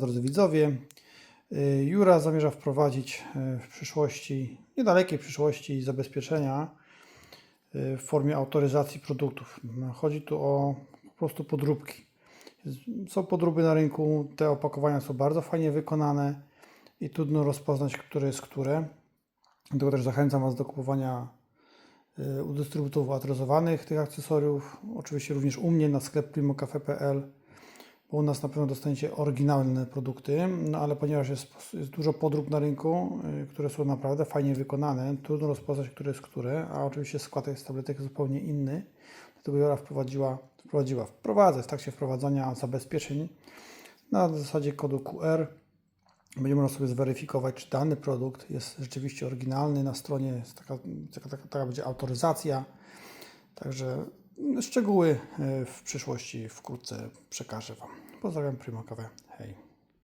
Drodzy widzowie, y, Jura zamierza wprowadzić y, w przyszłości, niedalekiej przyszłości, zabezpieczenia y, w formie autoryzacji produktów. Chodzi tu o po prostu podróbki. Są podróby na rynku, te opakowania są bardzo fajnie wykonane i trudno rozpoznać, które jest które. Dlatego też zachęcam Was do kupowania u dystrybutorów autoryzowanych tych akcesoriów. Oczywiście również u mnie na sklep primocafe.pl bo u nas na pewno dostaniecie oryginalne produkty, no ale ponieważ jest, jest dużo podrób na rynku, y, które są naprawdę fajnie wykonane, trudno rozpoznać, które jest które, a oczywiście skład tych tabletek jest zupełnie inny. Dlatego Jora wprowadziła, wprowadziła, wprowadza w trakcie wprowadzania zabezpieczeń na zasadzie kodu QR. Będziemy można sobie zweryfikować, czy dany produkt jest rzeczywiście oryginalny. Na stronie taka, taka, taka, taka będzie autoryzacja. Także szczegóły y, w przyszłości wkrótce przekażę Wam. Pozdrawiam Primo. Hej.